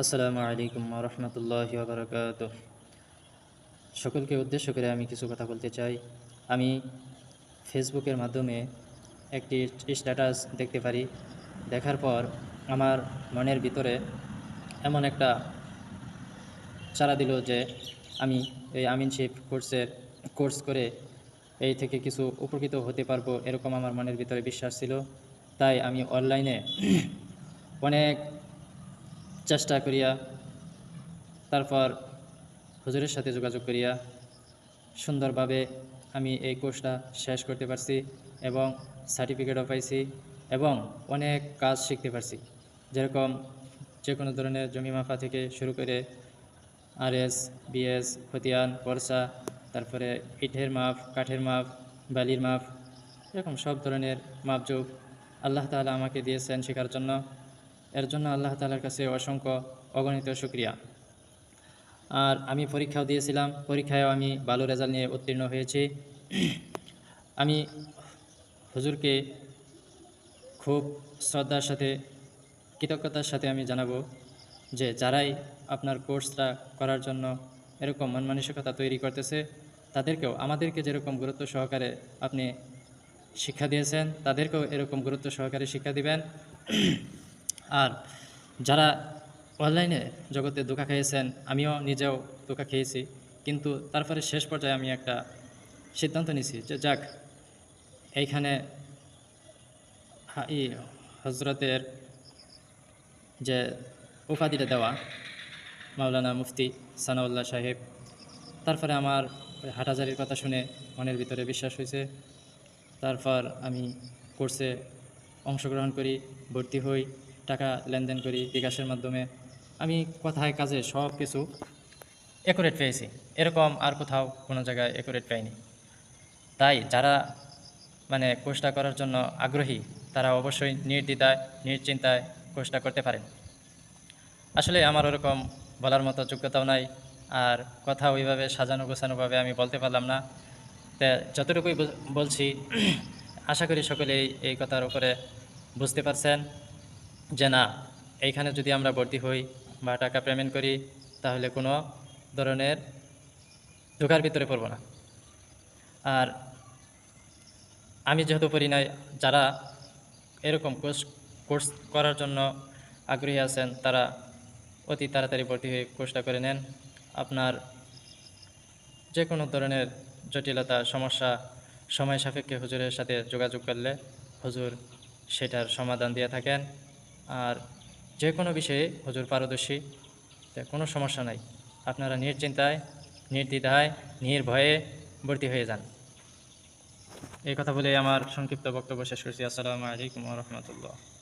আসসালামু আলাইকুম রহমতুল্লাহ বারকাত সকলকে উদ্দেশ্য করে আমি কিছু কথা বলতে চাই। আমি ফেসবুকের মাধ্যমে একটি স্ট্যাটাস দেখতে পারি। দেখার পর আমার মনের ভিতরে এমন একটা চারা দিল যে আমি এই আমিনশিপ কোর্সের কোর্স করে এই থেকে কিছু উপকৃত হতে পারব, এরকম আমার মনের ভিতরে বিশ্বাস ছিল। তাই আমি অনলাইনে অনেক চেষ্টা করিয়া, তারপর হুজুরের সাথে যোগাযোগ করিয়া সুন্দরভাবে আমি এই কোর্সটা শেষ করতে পারছি এবং সার্টিফিকেটও পাইছি এবং অনেক কাজ শিখতে পারছি। যেরকম যে কোনো ধরনের জমি মাফা থেকে শুরু করে আর এস বিএস, খতিয়ান পরসা তারপরে ইটের মাপ, কাঠের মাপ, বালির মাপ, এরকম সব ধরনের মাপযোগ আল্লাহ তাআলা আমাকে দিয়েছেন শেখার জন্য। এর জন্য আল্লাহ তালার কাছে অসংখ্য অগণিত শুক্রিয়া। আর আমি পরীক্ষাও দিয়েছিলাম, পরীক্ষায়ও আমি ভালো রেজাল্ট নিয়ে উত্তীর্ণ হয়েছি। আমি হুজুরকে খুব শ্রদ্ধার সাথে, কৃতজ্ঞতার সাথে আমি জানাব যে যারাই আপনার কোর্সটা করার জন্য এরকম মন মানসিকতা তৈরি করতেছে, তাদেরকেও আমাদেরকে যেরকম গুরুত্ব সহকারে আপনি শিক্ষা দিয়েছেন, তাদেরকেও এরকম গুরুত্ব সহকারে শিক্ষা দিবেন। আর যারা অনলাইনে জগতে ধোকা খেয়েছেন, আমিও নিজেও ধোকা খেয়েছি। কিন্তু তারপরে শেষ পর্যায়ে আমি একটা সিদ্ধান্ত নিছি যে যাক, এইখানে ই হজরতের যে উপাধিটা দেওয়া, মাওলানা মুফতি সানাউল্লাহ সাহেব, তারপরে আমার হাটাজারির কথা শুনে মনের ভিতরে বিশ্বাস হয়েছে। তারপর আমি কোর্সে অংশগ্রহণ করি, ভর্তি হই। টাকা লেনদেন করি বিকাশের মাধ্যমে। আমি কথায় কাজে সব কিছু অ্যাকুরেট পেয়েছি। এরকম আর কোথাও কোনো জায়গায় অ্যাকুরেট পাইনি। তাই যারা মানে কোর্সটা করার জন্য আগ্রহী, তারা অবশ্যই নির্দ্বিধায় নির্চিন্তায় কোর্সটা করতে পারেন। আসলে আমার ওরকম বলার মতো যোগ্যতাও নাই। আর কথা ওইভাবে সাজানো গোছানোভাবে আমি বলতে পারলাম না। তা যতটুকুই বলছি, আশা করি সকলেই এই কথার উপরে বুঝতে পারছেন। যে না, এইখানে যদি আমরা ভর্তি হই বা টাকা পেমেন্ট করি, তাহলে কোনো ধরনের ধোকার ভিতরে পড়ব না। আর আমি যেহেতু পড়ি নাই যারা এরকম কোর্স কোর্স করার জন্য আগ্রহী আছেন, তারা অতি তাড়াতাড়ি ভর্তি হয়ে কোর্সটা করে নেন। আপনার যে কোনো ধরনের জটিলতা, সমস্যা, সময় সাপেক্ষে হুজুরের সাথে যোগাযোগ করলে হুজুর সেটার সমাধান দিয়ে থাকেন। আর যে কোনো বিষয়ে হজুর পারদর্শী কোনো সমস্যা নাই। আপনারা নির্চিন্তায়, নির্দ্বিধায়, নির্ভয়ে ভর্তি হয়ে যান। এই কথা বলে আমার সংক্ষিপ্ত বক্তব্য শেষ করছি। আসসালামু আলাইকুম রহমতুল্লাহ।